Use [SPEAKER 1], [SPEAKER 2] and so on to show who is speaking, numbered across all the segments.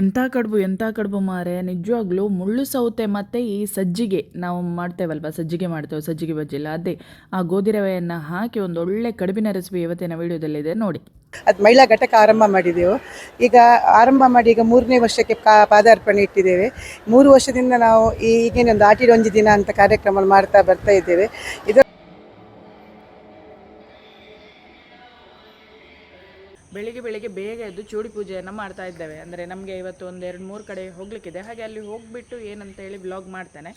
[SPEAKER 1] ಎಂಥ ಕಡುಬು ಎಂಥ ಕಡುಬು ಮಾರೆ, ನಿಜವಾಗ್ಲೂ ಮುಳ್ಳು ಸೌತೆ ಮತ್ತು ಈ ಸಜ್ಜಿಗೆ ನಾವು ಮಾಡ್ತೇವಲ್ವ? ಸಜ್ಜಿಗೆ ಮಾಡ್ತೇವೆ, ಸಜ್ಜಿಗೆ ಬಜ್ಜಿಲ್ಲ. ಅದೇ, ಆ ಗೋಧಿ ರವೆಯನ್ನು ಹಾಕಿ ಒಂದು ಒಳ್ಳೆ ಕಡುಬಿನ ರೆಸಿಪಿ ಇವತ್ತಿನ ವಿಡಿಯೋದಲ್ಲಿದೆ, ನೋಡಿ.
[SPEAKER 2] ಅದು ಮಹಿಳಾ ಘಟಕ ಆರಂಭ ಮಾಡಿದೆವು. ಈಗ ಆರಂಭ ಮಾಡಿ ಈಗ ಮೂರನೇ ವರ್ಷಕ್ಕೆ ಪಾದಾರ್ಪಣೆ ಇಟ್ಟಿದ್ದೇವೆ. ಮೂರು ವರ್ಷದಿಂದ ನಾವು ಈಗಿನ ಒಂದು ಆಟಿಡೊಂಜಿ ದಿನ ಅಂತ ಕಾರ್ಯಕ್ರಮ ಮಾಡ್ತಾ ಬರ್ತಾ ಇದ್ದೇವೆ. ಇದು
[SPEAKER 1] ಬೆಳಿಗ್ಗೆ ಬೆಳಿಗ್ಗೆ ಬೇಗ ಎದ್ದು ಚೂಡಿ ಪೂಜೆಯನ್ನು ಮಾಡ್ತಾ ಇದ್ದೇವೆ. ಅಂದರೆ ನಮಗೆ ಇವತ್ತು ಒಂದು ಎರಡು ಮೂರು ಕಡೆ ಹೋಗ್ಲಿಕ್ಕಿದೆ. ಹಾಗೆ ಅಲ್ಲಿ ಹೋಗ್ಬಿಟ್ಟು ಏನಂತ ಹೇಳಿ ಬ್ಲಾಗ್ ಮಾಡ್ತೇನೆ.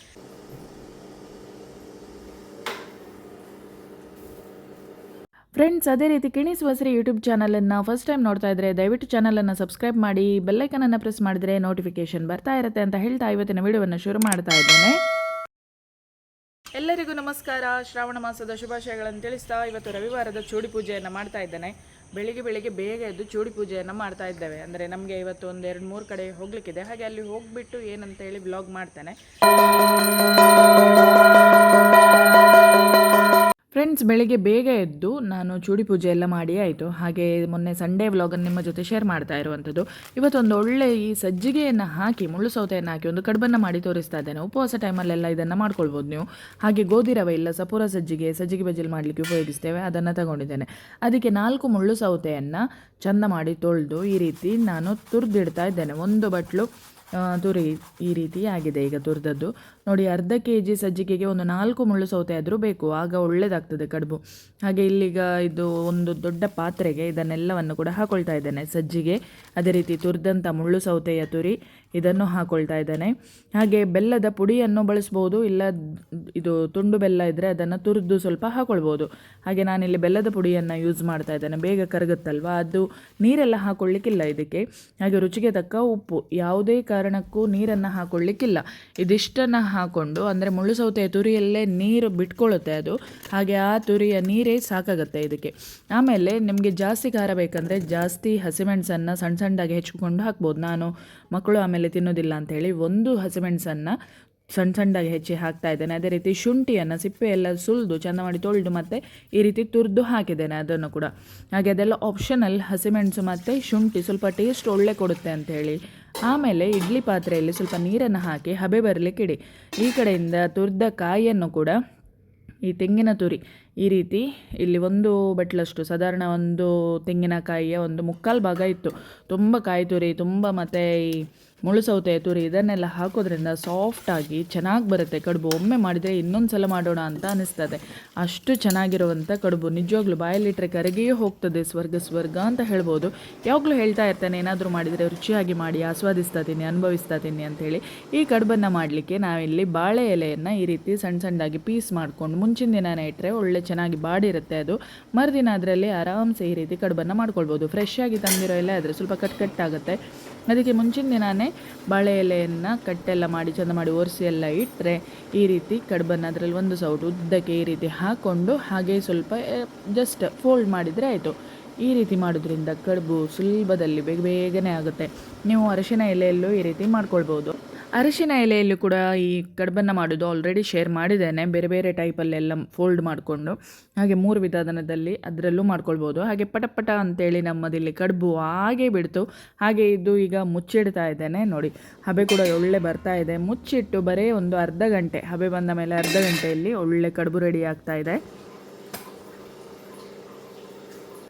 [SPEAKER 1] ಫ್ರೆಂಡ್ಸ್ ಅದೇ ರೀತಿ ಕಿಣಿಸುವ ಸರಿ ಯೂಟ್ಯೂಬ್ ಚಾನಲನ್ನು ಫಸ್ಟ್ ಟೈಮ್ ನೋಡ್ತಾ ಇದ್ದರೆ ದಯವಿಟ್ಟು ಚಾನಲನ್ನು ಸಬ್ಸ್ಕ್ರೈಬ್ ಮಾಡಿ ಬೆಲ್ಲೈಕನನ್ನು ಪ್ರೆಸ್ ಮಾಡಿದರೆ ನೋಟಿಫಿಕೇಶನ್ ಬರ್ತಾ ಇರುತ್ತೆ ಅಂತ ಹೇಳ್ತಾ ಇವತ್ತಿನ ವಿಡಿಯೋವನ್ನು ಶುರು ಮಾಡ್ತಾ ಇದ್ದೇನೆ. ಎಲ್ಲರಿಗೂ ನಮಸ್ಕಾರ. ಶ್ರಾವಣ ಮಾಸದ ಶುಭಾಶಯಗಳನ್ನು ತಿಳಿಸ್ತಾ ಇವತ್ತು ರವಿವಾರದ ಚೂಡಿ ಪೂಜೆಯನ್ನು ಮಾಡ್ತಾ ಇದ್ದೇನೆ. ಬೆಳಿಗ್ಗೆ ಬೆಳಿಗ್ಗೆ ಬೇಗ ಎದ್ದು ಚೂಡಿ ಪೂಜೆಯನ್ನು ಮಾಡ್ತಾ ಇದ್ದೇವೆ. ಅಂದರೆ ನಮಗೆ ಇವತ್ತು ಒಂದು ಎರಡು ಮೂರು ಕಡೆ ಹೋಗ್ಲಿಕ್ಕಿದೆ. ಹಾಗೆ ಅಲ್ಲಿ ಹೋಗ್ಬಿಟ್ಟು ಏನಂತ ಹೇಳಿ ಬ್ಲಾಗ್ ಮಾಡ್ತೇನೆ. ಫ್ರೆಂಡ್ಸ್ ಬೆಳಿಗ್ಗೆ ಬೇಗ ಎದ್ದು ನಾನು ಚೂಡಿ ಪೂಜೆ ಎಲ್ಲ ಮಾಡಿ ಆಯಿತು. ಹಾಗೆ ಮೊನ್ನೆ ಸಂಡೇ ವ್ಲಾಗನ್ನು ನಿಮ್ಮ ಜೊತೆ ಶೇರ್ ಮಾಡ್ತಾ ಇರುವಂಥದ್ದು. ಇವತ್ತೊಂದು ಒಳ್ಳೆ ಈ ಸಜ್ಜಿಗೆಯನ್ನು ಹಾಕಿ, ಮುಳ್ಳು ಸೌತೆಯನ್ನು ಹಾಕಿ ಒಂದು ಕಡುಬನ್ನು ಮಾಡಿ ತೋರಿಸ್ತಾ ಇದ್ದೇನೆ. ಉಪವಾಸ ಟೈಮಲ್ಲೆಲ್ಲ ಇದನ್ನು ಮಾಡ್ಕೊಳ್ಬೋದು ನೀವು. ಹಾಗೆ ಗೋಧಿ ರವೆ ಇಲ್ಲ, ಸಪೂರ ಸಜ್ಜಿಗೆ ಸಜ್ಜಿಗೆ ಬಜ್ಜಿಲ್ ಮಾಡಲಿಕ್ಕೆ ಉಪಯೋಗಿಸ್ತೇವೆ. ಅದನ್ನು ತಗೊಂಡಿದ್ದೇನೆ. ಅದಕ್ಕೆ ನಾಲ್ಕು ಮುಳ್ಳು ಸೌತೆಯನ್ನು ಚಂದ ಮಾಡಿ ತೊಳೆದು ಈ ರೀತಿ ನಾನು ತುರಿದಿಡ್ತಾ ಇದ್ದೇನೆ. ಒಂದು ಬಟ್ಲು ಆ, ತುರಿ ಈ ರೀತಿ ಆಗಿದೆ. ಈಗ ತುರಿದದ್ದು ನೋಡಿ ಅರ್ಧ ಕೆ ಜಿ ಸಜ್ಜಿಗೆಗೆ ಒಂದು ನಾಲ್ಕು ಮುಳ್ಳು ಸೌತೆ ಆದರೂ ಬೇಕು. ಆಗ ಒಳ್ಳೆಯದಾಗ್ತದೆ ಕಡುಬು. ಹಾಗೆ ಇಲ್ಲಿಗ ಇದು ಒಂದು ದೊಡ್ಡ ಪಾತ್ರೆಗೆ ಇದನ್ನೆಲ್ಲವನ್ನು ಕೂಡ ಹಾಕೊಳ್ತಾ ಇದ್ದೇನೆ ಸಜ್ಜಿಗೆ. ಅದೇ ರೀತಿ ತುರಿದಂಥ ಮುಳ್ಳು ಸೌತೆಯ ತುರಿ ಇದನ್ನು ಹಾಕೊಳ್ತಾ ಇದ್ದೇನೆ. ಹಾಗೆ ಬೆಲ್ಲದ ಪುಡಿಯನ್ನು ಬಳಸ್ಬೋದು. ಇಲ್ಲ ಇದು ತುಂಡು ಬೆಲ್ಲ ಇದ್ದರೆ ಅದನ್ನು ತುರಿದು ಸ್ವಲ್ಪ ಹಾಕೊಳ್ಬೋದು. ಹಾಗೆ ನಾನಿಲ್ಲಿ ಬೆಲ್ಲದ ಪುಡಿಯನ್ನು ಯೂಸ್ ಮಾಡ್ತಾ ಇದ್ದೇನೆ. ಬೇಗ ಕರಗುತ್ತಲ್ವ? ಅದು ನೀರೆಲ್ಲ ಹಾಕೊಳ್ಳಿಕ್ಕಿಲ್ಲ ಇದಕ್ಕೆ. ಹಾಗೆ ರುಚಿಗೆ ತಕ್ಕ ಉಪ್ಪು. ಯಾವುದೇ ಕಾರಣಕ್ಕೂ ನೀರನ್ನು ಹಾಕೊಳ್ಳಿಕ್ಕಿಲ್ಲ. ಇದಿಷ್ಟನ್ನು ಹಾಕ್ಕೊಂಡು ಅಂದರೆ ಮುಳ್ಳು ಸೌತೆಯ ತುರಿಯಲ್ಲೇ ನೀರು ಬಿಟ್ಕೊಳ್ಳುತ್ತೆ ಅದು, ಹಾಗೆ ಆ ತುರಿಯ ನೀರೇ ಸಾಕಾಗುತ್ತೆ ಇದಕ್ಕೆ. ಆಮೇಲೆ ನಿಮಗೆ ಜಾಸ್ತಿ ಖಾರ ಬೇಕಂದರೆ ಜಾಸ್ತಿ ಹಸಿಮೆಣಸನ್ನು ಸಣ್ಣ ಸಣ್ಣದಾಗಿ ಹೆಚ್ಕೊಂಡು ಹಾಕ್ಬೋದು. ನಾನು ಮಕ್ಕಳು ಆಮೇಲೆ ತಿನ್ನೋದಿಲ್ಲ ಅಂತೇಳಿ ಒಂದು ಹಸಿಮೆಣಸನ್ನು ಸಣ್ಣ ಸಣ್ಣದಾಗಿ ಹೆಚ್ಚಿ ಹಾಕ್ತಾ ಇದ್ದೇನೆ. ಅದೇ ರೀತಿ ಶುಂಠಿಯನ್ನು ಸಿಪ್ಪೆ ಎಲ್ಲ ಸುಲಿದು ಚೆಂದ ಮಾಡಿ ತೊಳೆದು ಮತ್ತು ಈ ರೀತಿ ತುರಿದು ಹಾಕಿದ್ದೇನೆ ಅದನ್ನು ಕೂಡ. ಹಾಗೆ ಅದೆಲ್ಲ ಆಪ್ಷನಲ್ ಹಸಿಮೆಣಸು ಮತ್ತು ಶುಂಠಿ ಸ್ವಲ್ಪ ಟೇಸ್ಟ್ ಒಳ್ಳೆ ಕೊಡುತ್ತೆ ಅಂತ ಹೇಳಿ. ಆಮೇಲೆ ಇಡ್ಲಿ ಪಾತ್ರೆಯಲ್ಲಿ ಸ್ವಲ್ಪ ನೀರನ್ನು ಹಾಕಿ ಹಬೆ ಬರಲಿಕ್ಕೆ ಇಡಿ. ಈ ಕಡೆಯಿಂದ ತುರಿದ ಕಾಯಿಯನ್ನು ಕೂಡ ಈ ತೆಂಗಿನ ತುರಿ ಈ ರೀತಿ ಇಲ್ಲಿ ಒಂದು ಬಟ್ಲಷ್ಟು ಸಾಧಾರಣ ಒಂದು ತೆಂಗಿನಕಾಯಿಯ ಒಂದು ಮುಕ್ಕಾಲು ಭಾಗ ಇತ್ತು. ತುಂಬ ಕಾಯಿ ತುರಿ, ತುಂಬ ಮತ್ತು ಈ ಮುಳ್ಳು ಸೌತೆ ತುರಿ ಇದನ್ನೆಲ್ಲ ಹಾಕೋದ್ರಿಂದ ಸಾಫ್ಟಾಗಿ ಚೆನ್ನಾಗಿ ಬರುತ್ತೆ. ಕಡುಬು ಒಮ್ಮೆ ಮಾಡಿದರೆ ಇನ್ನೊಂದು ಸಲ ಮಾಡೋಣ ಅಂತ ಅನಿಸ್ತದೆ. ಅಷ್ಟು ಚೆನ್ನಾಗಿರುವಂಥ ಕಡುಬು ನಿಜವಾಗ್ಲೂ ಬಾಯಲ್ಲಿಟ್ಟರೆ ಕರಗಿಯೇ ಹೋಗ್ತದೆ. ಸ್ವರ್ಗ ಸ್ವರ್ಗ ಅಂತ ಹೇಳ್ಬೋದು. ಯಾವಾಗಲೂ ಹೇಳ್ತಾ ಇರ್ತಾನೆ, ಏನಾದರೂ ಮಾಡಿದರೆ ರುಚಿಯಾಗಿ ಮಾಡಿ, ಆಸ್ವಾದಿಸ್ತಾ ತಿನ್ನಿ, ಅನುಭವಿಸ್ತಾ ತಿನ್ನಿ ಅಂಥೇಳಿ ಈ ಕಡುಬನ್ನು ಮಾಡಲಿಕ್ಕೆ ನಾವಿಲ್ಲಿ ಬಾಳೆ ಎಲೆಯನ್ನು ಈ ರೀತಿ ಸಣ್ಣ ಸಣ್ಣದಾಗಿ ಪೀಸ್ ಮಾಡ್ಕೊಂಡು ಮುಂಚಿನ ದಿನನೇ ಇಟ್ಟರೆ ಒಳ್ಳೆ ಚೆನ್ನಾಗಿ ಬಾಡಿರುತ್ತೆ ಅದು. ಮರುದಿನ ಅದರಲ್ಲಿ ಆರಾಮ್ಸೆ ಈ ರೀತಿ ಕಡುಬನ್ನು ಮಾಡ್ಕೊಳ್ಬೋದು. ಫ್ರೆಶ್ ಆಗಿ ತಂದಿರೋ ಎಲೆ ಆದರೆ ಸ್ವಲ್ಪ ಕಟ್ ಕಟ್ ಆಗುತ್ತೆ. ಅದಕ್ಕೆ ಮುಂಚಿನ ದಿನಾನೇ ಬಾಳೆ ಎಲೆಯನ್ನು ಕಟ್ಟೆಲ್ಲ ಮಾಡಿ, ಚೆಂದ ಮಾಡಿ ಒರೆಸಿ ಎಲ್ಲ ಇಟ್ಟರೆ ಈ ರೀತಿ ಕಡುಬನ್ನು ಅದರಲ್ಲಿ ಒಂದು ಸೌಟು ಉದ್ದಕ್ಕೆ ಈ ರೀತಿ ಹಾಕ್ಕೊಂಡು ಹಾಗೆ ಸ್ವಲ್ಪ ಜಸ್ಟ್ ಫೋಲ್ಡ್ ಮಾಡಿದರೆ ಆಯಿತು. ಈ ರೀತಿ ಮಾಡೋದ್ರಿಂದ ಕಡುಬು ಸುಲಭದಲ್ಲಿ ಬೇಗ ಬೇಗನೆ ಆಗುತ್ತೆ. ನೀವು ಅರಿಶಿನ ಎಲೆಯಲ್ಲೂ ಈ ರೀತಿ ಮಾಡ್ಕೊಳ್ಬೋದು. ಅರಿಶಿನ ಎಲೆಯಲ್ಲೂ ಕೂಡ ಈ ಕಡುಬನ್ನು ಮಾಡೋದು ಆಲ್ರೆಡಿ ಶೇರ್ ಮಾಡಿದ್ದೇನೆ. ಬೇರೆ ಬೇರೆ ಟೈಪಲ್ಲೆಲ್ಲ ಫೋಲ್ಡ್ ಮಾಡಿಕೊಂಡು, ಹಾಗೆ ಮೂರು ವಿಧಾನದಲ್ಲಿ ಅದರಲ್ಲೂ ಮಾಡ್ಕೊಳ್ಬೋದು. ಹಾಗೆ ಪಟಪಟ ಪಟ ಅಂತೇಳಿ ನಮ್ಮದಿಲ್ಲಿ ಕಡುಬು ಹಾಗೆ ಬಿಡ್ತು. ಹಾಗೆ ಇದು ಈಗ ಮುಚ್ಚಿಡ್ತಾ ಇದ್ದೇನೆ. ನೋಡಿ, ಹಬೆ ಕೂಡ ಒಳ್ಳೆ ಬರ್ತಾ ಇದೆ. ಮುಚ್ಚಿಟ್ಟು ಬರೀ ಒಂದು ಅರ್ಧ ಗಂಟೆ, ಹಬೆ ಬಂದ ಮೇಲೆ ಅರ್ಧ ಗಂಟೆಯಲ್ಲಿ ಒಳ್ಳೆ ಕಡುಬು ರೆಡಿ ಆಗ್ತಾ ಇದೆ.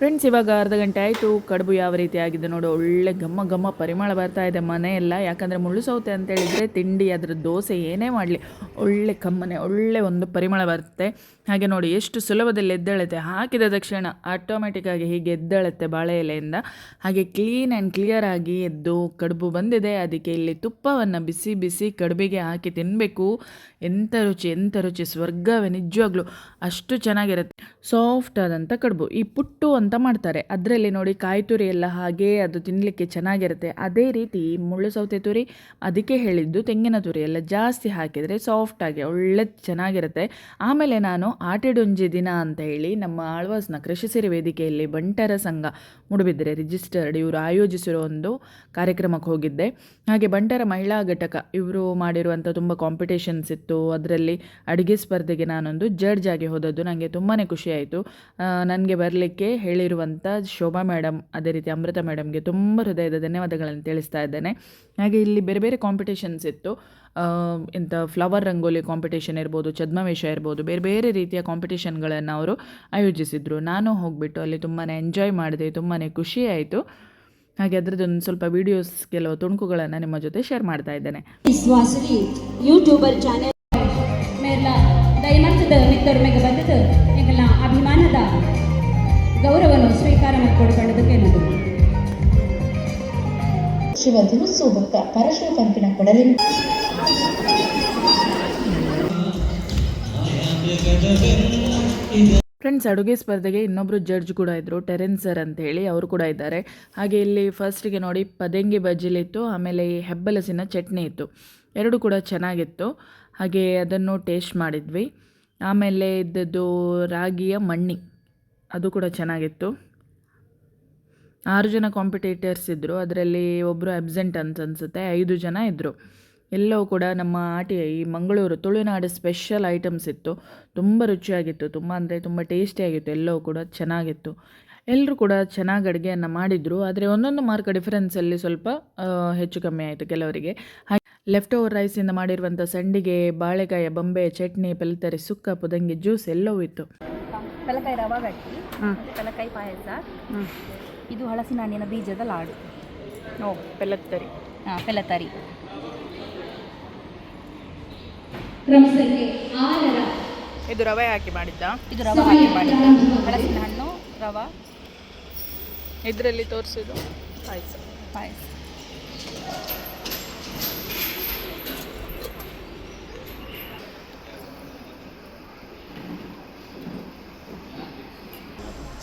[SPEAKER 1] ಫ್ರೆಂಡ್ಸ್ ಇವಾಗ ಅರ್ಧ ಗಂಟೆ ಆಯಿತು. ಕಡುಬು ಯಾವ ರೀತಿ ಆಗಿದೆ ನೋಡು. ಒಳ್ಳೆ ಘಮ್ಮ ಘಮ್ಮ ಪರಿಮಳ ಬರ್ತಾ ಇದೆ ಮನೆಯೆಲ್ಲ ಯಾಕಂದರೆ ಮುಳ್ಳು ಸೌತೆ ಅಂತೇಳಿದರೆ ತಿಂಡಿ, ಅದರ ದೋಸೆ ಏನೇ ಮಾಡಲಿ. ಒಳ್ಳೆ ಕಮ್ಮನೆ, ಒಳ್ಳೆ ಒಂದು ಪರಿಮಳ ಬರುತ್ತೆ. ಹಾಗೆ ನೋಡಿ, ಎಷ್ಟು ಸುಲಭದಲ್ಲಿ ಎದ್ದೇಳುತ್ತೆ. ಹಾಕಿದ ತಕ್ಷಣ ಆಟೋಮೆಟಿಕ್ಕಾಗಿ ಹೀಗೆ ಎದ್ದೇಳುತ್ತೆ ಬಾಳೆ ಎಲೆಯಿಂದ. ಹಾಗೆ ಕ್ಲೀನ್ ಆ್ಯಂಡ್ ಕ್ಲಿಯರ್ ಆಗಿ ಎದ್ದು ಕಡುಬು ಬಂದಿದೆ. ಅದಕ್ಕೆ ಇಲ್ಲಿ ತುಪ್ಪವನ್ನು ಬಿಸಿ ಬಿಸಿ ಕಡುಬಿಗೆ ಹಾಕಿ ತಿನ್ನಬೇಕು ಎಂಥ ರುಚಿ ಎಂಥ ರುಚಿ. ಸ್ವರ್ಗವೇ ನಿಜವಾಗ್ಲೂ ಅಷ್ಟು ಚೆನ್ನಾಗಿರುತ್ತೆ. ಸಾಫ್ಟ್ ಆದಂಥ ಕಡುಬು. ಈ ಪುಟ್ಟು ಅಂತ ಮಾಡ್ತಾರೆ. ಅದರಲ್ಲಿ ನೋಡಿ ಕಾಯಿ ತುರಿ ಎಲ್ಲ ಹಾಗೆ ಅದು ತಿನ್ನಲಿಕ್ಕೆ ಚೆನ್ನಾಗಿರುತ್ತೆ. ಅದೇ ರೀತಿ ಮುಳ್ಳು ಸೌತೆ ತುರಿ, ಅದಕ್ಕೆ ಹೇಳಿದ್ದು ತೆಂಗಿನ ತುರಿ ಎಲ್ಲ ಜಾಸ್ತಿ ಹಾಕಿದರೆ ಸಾಫ್ಟಾಗಿ ಒಳ್ಳೆ ಚೆನ್ನಾಗಿರುತ್ತೆ. ಆಮೇಲೆ ನಾನು ಆಟೆಡೊಂಜಿ ದಿನ ಅಂತ ಹೇಳಿ ನಮ್ಮ ಆಳ್ವಾಸ್ನ ಕೃಷಿ ಸಿರಿ ವೇದಿಕೆಯಲ್ಲಿ ಬಂಟರ ಸಂಘ ಮೂಡುಬಿದ್ರೆ ರಿಜಿಸ್ಟರ್ಡ್ ಇವರು ಆಯೋಜಿಸಿರೋ ಒಂದು ಕಾರ್ಯಕ್ರಮಕ್ಕೆ ಹೋಗಿದ್ದೆ. ಹಾಗೆ ಬಂಟರ ಮಹಿಳಾ ಘಟಕ ಇವರು ಮಾಡಿರುವಂಥ ತುಂಬ ಕಾಂಪಿಟೇಷನ್ಸ್ ಇತ್ತು. ಅದರಲ್ಲಿ ಅಡುಗೆ ಸ್ಪರ್ಧೆಗೆ ನಾನೊಂದು ಜಡ್ಜ್ ಆಗಿ ಹೋದದ್ದು. ನನಗೆ ತುಂಬಾ ಖುಷಿಯಾಯಿತು ನನಗೆ ಬರಲಿಕ್ಕೆ ಹೇಳಿರುವಂಥ ಶೋಭಾ ಮೇಡಮ್, ಅದೇ ರೀತಿ ಅಮೃತ ಮೇಡಮ್ಗೆ ತುಂಬ ಹೃದಯದ ಧನ್ಯವಾದಗಳನ್ನು ತಿಳಿಸ್ತಾ ಇದ್ದೇನೆ. ಹಾಗೆ ಇಲ್ಲಿ ಬೇರೆ ಬೇರೆ ಕಾಂಪಿಟೇಷನ್ಸ್ ಇತ್ತು. ಇಂಥ ಫ್ಲವರ್ ರಂಗೋಲಿ ಕಾಂಪಿಟೇಷನ್ ಇರ್ಬೋದು, ಛದ್ಮವೇಷ ಇರ್ಬೋದು, ಬೇರೆ ಬೇರೆ ರೀತಿಯ ಕಾಂಪಿಟೇಷನ್ಗಳನ್ನು ಅವರು ಆಯೋಜಿಸಿದರು. ನಾನು ಹೋಗಿಬಿಟ್ಟು ಅಲ್ಲಿ ತುಂಬಾ ಎಂಜಾಯ್ ಮಾಡಿದೆ ತುಂಬಾ ಖುಷಿ ಆಯಿತು. ಹಾಗೆ ಅದರದ್ದೊಂದು ಸ್ವಲ್ಪ ವಿಡಿಯೋಸ್ ಕೆಲವು ತುಣುಕುಗಳನ್ನು ನಿಮ್ಮ ಜೊತೆ ಶೇರ್ ಮಾಡ್ತಾ ಇದ್ದೇನೆ.
[SPEAKER 3] ಯೂಟ್ಯೂಬರ್ ಚಾನೆಲ್ ಅಭಿಮಾನದ ಗೌರವವನ್ನು ಸ್ವೀಕಾರ ಮಾಡಿಕೊಡ್ಕೊಳ್ಳೋದಕ್ಕೆ ನನ್ನದು
[SPEAKER 4] ಶಿವಧನು ಸೂಬಕ್ಕ ಪರಶುವ ಪಂಪಿನ ಕೊಡಲಿನ
[SPEAKER 1] ಫ್ರೆಂಡ್ಸ್ ಅಡುಗೆ ಸ್ಪರ್ಧೆಗೆ ಇನ್ನೊಬ್ಬರು ಜಡ್ಜ್ ಕೂಡ ಇದ್ದರು ಟೆರೆನ್ ಸರ್ ಅಂತ ಹೇಳಿ ಅವರು ಕೂಡ ಇದ್ದಾರೆ. ಹಾಗೆ ಇಲ್ಲಿ ಫಸ್ಟಿಗೆ ನೋಡಿ ಪದಂಗಿ ಬಜ್ಜಿಲಿತ್ತು ಆಮೇಲೆ ಈ ಹೆಬ್ಬಲಸಿನ ಚಟ್ನಿ ಇತ್ತು. ಎರಡು ಕೂಡ ಚೆನ್ನಾಗಿತ್ತು. ಹಾಗೆ ಅದನ್ನು ಟೇಸ್ಟ್ ಮಾಡಿದ್ವಿ. ಆಮೇಲೆ ಇದ್ದದ್ದು ರಾಗಿಯ ಮಣ್ಣಿ. ಅದು ಕೂಡ ಚೆನ್ನಾಗಿತ್ತು. ಆರು ಜನ ಕಾಂಪಿಟೇಟರ್ಸ್ ಇದ್ದರು ಅದರಲ್ಲಿ ಒಬ್ಬರು ಅಬ್ಸೆಂಟ್ ಅಂತ ಅನಿಸುತ್ತೆ, ಐದು ಜನ ಇದ್ದರು ಎಲ್ಲವೂ ಕೂಡ ನಮ್ಮ ಆಟಿ, ಈ ಮಂಗಳೂರು, ತುಳುನಾಡು ಸ್ಪೆಷಲ್ ಐಟಮ್ಸ್ ಇತ್ತು. ತುಂಬ ರುಚಿಯಾಗಿತ್ತು, ತುಂಬ ಅಂದರೆ ತುಂಬ ಟೇಸ್ಟಿಯಾಗಿತ್ತು ಎಲ್ಲವೂ ಕೂಡ ಚೆನ್ನಾಗಿತ್ತು. ಎಲ್ಲರೂ ಕೂಡ ಚೆನ್ನಾಗಿ ಅಡುಗೆಯನ್ನು ಮಾಡಿದರು. ಆದರೆ ಒಂದೊಂದು ಮಾರ್ಕ್ ಡಿಫರೆನ್ಸಲ್ಲಿ ಸ್ವಲ್ಪ ಹೆಚ್ಚು ಕಮ್ಮಿ ಆಯಿತು ಕೆಲವರಿಗೆ. ಲೆಫ್ಟ್ ಓವರ್ ರೈಸಿಂದ ಮಾಡಿರುವಂಥ ಸಂಡಿಗೆ, ಬಾಳೆಕಾಯ, ಬೊಂಬೆ, ಚಟ್ನಿ, ಪಲ್ತರಿ, ಸುಕ್ಕ, ಪುದಂಗಿ ಜ್ಯೂಸ್ ಎಲ್ಲವೂ ಇತ್ತು.
[SPEAKER 5] ಪೆಲಕಾಯಿ ರವಾ ಗಟ್ಟಿ ಪಲಕಾಯಿ ಪಾಯಸ ಇದು ಹಳಸಿನ ಹಣ್ಣಿನ ಬೀಜದ ಲಾಡು.
[SPEAKER 1] ಓ ಪೆಲ್ಲತ್ತರಿ.
[SPEAKER 5] ಹಾಂ
[SPEAKER 3] ಆರರ
[SPEAKER 1] ಇದು ರವೆ ಹಾಕಿ ಮಾಡಿದ್ದ?
[SPEAKER 5] ಇದು ರವೆ ಹಾಕಿ ಮಾಡಿದ್ದ. ಹಳಸಿನ ಹಣ್ಣು ರವಾ.
[SPEAKER 1] ಇದರಲ್ಲಿ ತೋರಿಸಿದ್ದು ಪಾಯಸ.
[SPEAKER 5] ಪಾಯಸ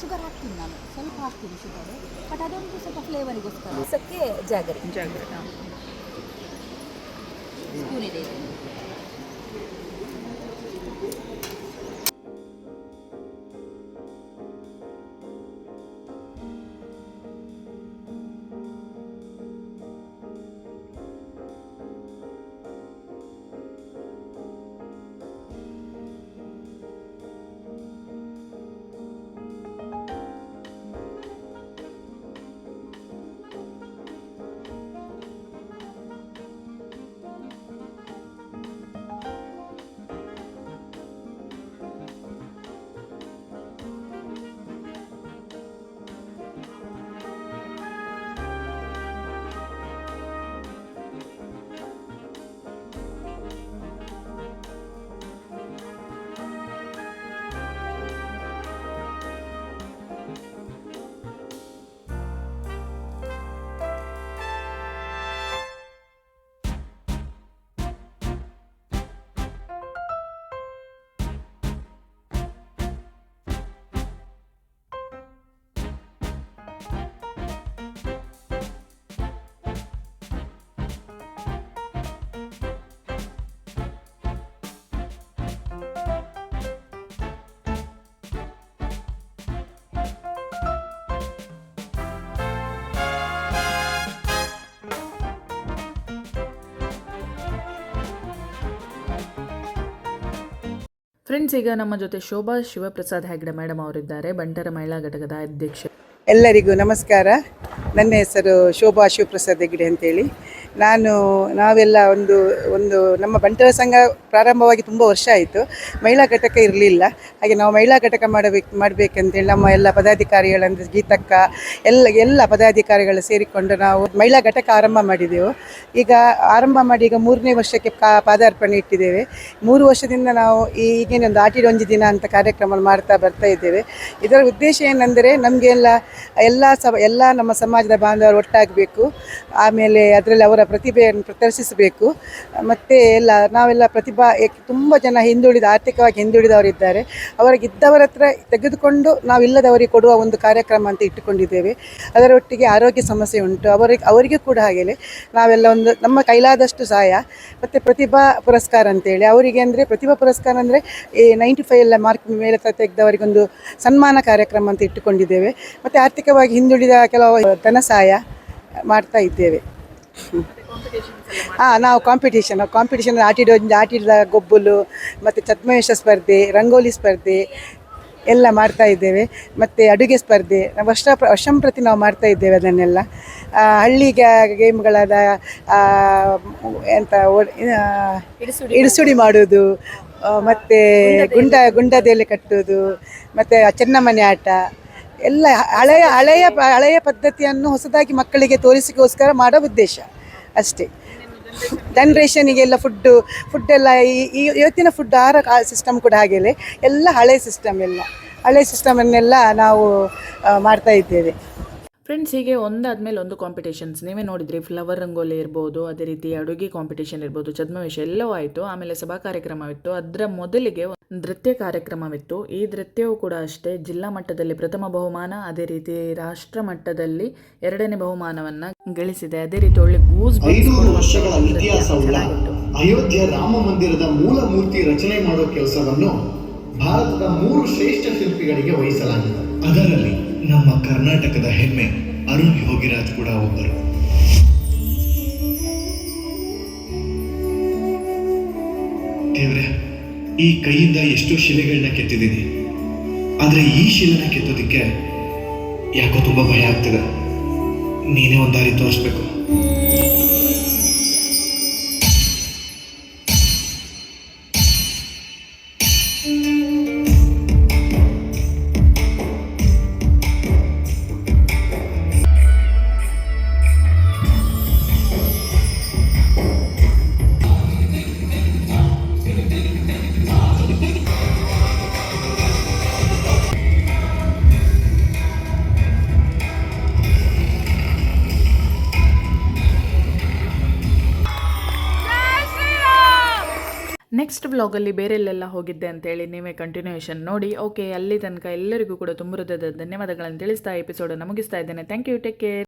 [SPEAKER 5] ಶುಗರ್ ಹಾಕ್ತೀನಿ ಹಾಕ್ತೀನಿ ಶುಗರ್. ಬಟ್ ಅದೊಂದು ಸ್ವಲ್ಪ ಫ್ಲೇವರಿಗೋಸ್ಕರ ಸಕ್ಕೆ ಜಾಗರಿ.
[SPEAKER 1] ಜಾಗ್ರತೆ ಫ್ರೆಂಡ್ಸ್, ಈಗ ನಮ್ಮ ಜೊತೆ ಶೋಭಾ ಶಿವಪ್ರಸಾದ್ ಹೆಗ್ಡೆ ಮೇಡಮ್ ಅವರಿದ್ದಾರೆ, ಬಂಟರ ಮಹಿಳಾ ಘಟಕದ ಅಧ್ಯಕ್ಷ.
[SPEAKER 2] ಎಲ್ಲರಿಗೂ ನಮಸ್ಕಾರ. ನನ್ನ ಹೆಸರು ಶೋಭಾ ಶಿವಪ್ರಸಾದ್ ಹೆಗ್ಡೆ ಅಂತೇಳಿ. ನಾನು, ನಾವೆಲ್ಲ ಒಂದು ಒಂದು ನಮ್ಮ ಬಂಟರ ಸಂಘ ಪ್ರಾರಂಭವಾಗಿ ತುಂಬ ವರ್ಷ ಆಯಿತು. ಮಹಿಳಾ ಘಟಕ ಇರಲಿಲ್ಲ. ಹಾಗೆ ನಾವು ಮಹಿಳಾ ಘಟಕ ಮಾಡಬೇಕು, ಮಾಡಬೇಕಂತೇಳಿ ನಮ್ಮ ಎಲ್ಲ ಪದಾಧಿಕಾರಿಗಳಂದರೆ ಗೀತಕ್ಕ, ಎಲ್ಲ ಎಲ್ಲ ಪದಾಧಿಕಾರಿಗಳು ಸೇರಿಕೊಂಡು ನಾವು ಮಹಿಳಾ ಘಟಕ ಆರಂಭ ಮಾಡಿದೆವು. ಈಗ ಆರಂಭ ಮಾಡಿ ಈಗ ಮೂರನೇ ವರ್ಷಕ್ಕೆ ಪಾದಾರ್ಪಣೆ ಇಟ್ಟಿದ್ದೇವೆ. ಮೂರು ವರ್ಷದಿಂದ ನಾವು ಈಗೇನೊಂದು ಆಟಿಡೊಂಜಿ ದಿನ ಅಂತ ಕಾರ್ಯಕ್ರಮ ಮಾಡ್ತಾ ಬರ್ತಾ ಇದ್ದೇವೆ. ಇದರ ಉದ್ದೇಶ ಏನೆಂದರೆ ನಮಗೆಲ್ಲ, ಎಲ್ಲ ಸ ಎಲ್ಲ ನಮ್ಮ ಸಮಾಜ ಸಮಾಜದ ಬಾಂಧವರು ಒಟ್ಟಾಗಬೇಕು. ಆಮೇಲೆ ಅದರಲ್ಲಿ ಅವರ ಪ್ರತಿಭೆಯನ್ನು ಪ್ರದರ್ಶಿಸಬೇಕು. ಮತ್ತು ಎಲ್ಲ, ನಾವೆಲ್ಲ ಪ್ರತಿಭಾ ತುಂಬ ಜನ ಹಿಂದುಳಿದ, ಆರ್ಥಿಕವಾಗಿ ಹಿಂದುಳಿದವರಿದ್ದಾರೆ. ಅವರಿಗೆ ಇದ್ದವರ ಹತ್ರ ತೆಗೆದುಕೊಂಡು ನಾವು ಇಲ್ಲದವರಿಗೆ ಕೊಡುವ ಒಂದು ಕಾರ್ಯಕ್ರಮ ಅಂತ ಇಟ್ಟುಕೊಂಡಿದ್ದೇವೆ. ಅದರೊಟ್ಟಿಗೆ ಆರೋಗ್ಯ ಸಮಸ್ಯೆ ಉಂಟು. ಅವರಿಗೆ ಅವರಿಗೂ ಕೂಡ ಹಾಗೆಯೇ. ನಾವೆಲ್ಲ ಒಂದು, ನಮ್ಮ ಕೈಲಾದಷ್ಟು ಸಹಾಯ. ಮತ್ತು ಪ್ರತಿಭಾ ಪುರಸ್ಕಾರ ಅಂತೇಳಿ. ಅವರಿಗೆ ಅಂದರೆ ಪ್ರತಿಭಾ ಪುರಸ್ಕಾರ ಅಂದರೆ ಈ ನೈಂಟಿ ಫೈವ್ ಎಲ್ಲ ಮಾರ್ಕ್ ಮೇಲೆ ತೆಗೆದವರಿಗೊಂದು ಸನ್ಮಾನ ಕಾರ್ಯಕ್ರಮ ಅಂತ ಇಟ್ಟುಕೊಂಡಿದ್ದೇವೆ. ಮತ್ತು ಆರ್ಥಿಕವಾಗಿ ಹಿಂದುಳಿದ ಕೆಲವು ಧನ ಸಹಾಯ ಮಾಡ್ತಾ ಇದ್ದೇವೆ. ಹಾಂ ನಾವು ಕಾಂಪಿಟೇಷನ್ ಕಾಂಪಿಟೇಷನ್ ಆಟಿಡೋ ಆಟಿಡಿದ ಗೊಬ್ಬಲು, ಮತ್ತು ಛದ್ಮವೇಷ ಸ್ಪರ್ಧೆ, ರಂಗೋಲಿ ಸ್ಪರ್ಧೆ ಎಲ್ಲ ಮಾಡ್ತಾ ಇದ್ದೇವೆ. ಮತ್ತು ಅಡುಗೆ ಸ್ಪರ್ಧೆ, ವರ್ಷ ವರ್ಷಂಪ್ರತಿ ನಾವು ಮಾಡ್ತಾ ಇದ್ದೇವೆ ಅದನ್ನೆಲ್ಲ. ಹಳ್ಳಿಗೆ ಗೇಮ್ಗಳಾದ ಎಂತ ಇಡಿಸುಡಿ ಮಾಡೋದು ಮತ್ತೆ ಗುಂಡ, ಗುಂಡದೆಲೆ ಕಟ್ಟೋದು ಮತ್ತು ಚೆನ್ನಮನೆ ಆಟ ಎಲ್ಲ ಹಳೆಯ ಹಳೆಯ ಹಳೆಯ ಪದ್ಧತಿಯನ್ನು ಹೊಸದಾಗಿ ಮಕ್ಕಳಿಗೆ ತೋರಿಸಿಕೋಸ್ಕರ ಮಾಡೋ ಉದ್ದೇಶ ಅಷ್ಟೇ. ಜನ್ರೇಷನಿಗೆಲ್ಲ ಫುಡ್ಡು ಫುಡ್ಡೆಲ್ಲ ಈ- ಇವತ್ತಿನ ಫುಡ್ ಆಹಾರ ಸಿಸ್ಟಮ್ ಕೂಡ ಹಾಗೆಯೇ. ಎಲ್ಲ ಹಳೆ ಸಿಸ್ಟಮ್ ಎಲ್ಲ. ಹಳೆ ಸಿಸ್ಟಮನ್ನೆಲ್ಲ ನಾವು ಮಾಡ್ತಾ ಇದ್ದೇವೆ.
[SPEAKER 1] ಫ್ರೆಂಡ್ಸ್ ಹೀಗೆ ಒಂದಾದ್ಮೇಲೆ ಒಂದು ಕಾಂಪಿಟೇಷನ್ಸ್ ನೀವೇ ನೋಡಿದ್ರಿ ಫ್ಲವರ್ ರಂಗೋಲಿ ಇರ್ಬೋದು ಅದೇ ರೀತಿ ಅಡುಗೆ ಕಾಂಪಿಟೇಷನ್ ಇರ್ಬೋದು ಛದ್ಮವೇಷ ಎಲ್ಲವೂ ಆಯಿತು. ಆಮೇಲೆ ಸಭಾ ಕಾರ್ಯಕ್ರಮವಿತ್ತು. ಅದರ ಮೊದಲಿಗೆ ನೃತ್ಯ ಕಾರ್ಯಕ್ರಮವಿತ್ತು. ಈ ನೃತ್ಯವೂ ಕೂಡ ಅಷ್ಟೇ ಜಿಲ್ಲಾ ಮಟ್ಟದಲ್ಲಿ ಪ್ರಥಮ ಬಹುಮಾನ ಅದೇ ರೀತಿ ರಾಷ್ಟ್ರ ಮಟ್ಟದಲ್ಲಿ ಎರಡನೇ ಬಹುಮಾನವನ್ನ ಗಳಿಸಿದೆ. ಅದೇ ರೀತಿ ಒಳ್ಳೆ ಗೂಸ್
[SPEAKER 6] ವರ್ಷಗಳ ಇತಿಹಾಸವುಳ್ಳ ಅಯೋಧ್ಯೆ ರಾಮ ಮಂದಿರದ ಮೂಲ ಮೂರ್ತಿ ರಚನೆ ಮಾಡುವ ಕೆಲಸವನ್ನು ಭಾರತದ ಮೂರು ಶ್ರೇಷ್ಠ ಶಿಲ್ಪಿಗಳಿಗೆ ವಹಿಸಲಾಗಿದೆ. ಅದರಲ್ಲಿ ನಮ್ಮ ಕರ್ನಾಟಕದ ಹೆಮ್ಮೆ ಅರುಣ್ ಯೋಗಿರಾಜ್ ಕೂಡ ಒಬ್ಬರು. ದೇವ್ರೆ, ಈ ಕೈಯಿಂದ ಎಷ್ಟೋ ಶಿಲೆಗಳನ್ನ ಕೆತ್ತಿದ್ದೀನಿ. ಆದರೆ ಈ ಶಿಲೆನ ಕೆತ್ತೋದಿಕ್ಕೆ ಯಾಕೋ ತುಂಬಾ ಭಯ ಆಗ್ತದೆ. ನೀನೇ ಒಂದು ದಾರಿ ತೋರಿಸ್ಬೇಕು.
[SPEAKER 1] ನೆಕ್ಸ್ಟ್ ವ್ಲಾಗಲ್ಲಿ ಬೇರೆಲ್ಲೆಲ್ಲ ಹೋಗಿದ್ದೆ ಅಂತೇಳಿ ನೀವೇ ಕಂಟಿನ್ಯೂಯೇಷನ್ ನೋಡಿ. ಓಕೆ ಅಲ್ಲಿ ತನಕ ಎಲ್ಲರಿಗೂ ಕೂಡ ತುಂಬ ಹೃದಯದ ಧನ್ಯವಾದಗಳನ್ನು ತಿಳಿಸ್ತಾ ಎಪಿಸೋಡನ್ನು ಮುಗಿಸ್ತಾ ಇದ್ದೇನೆ. Thank you take care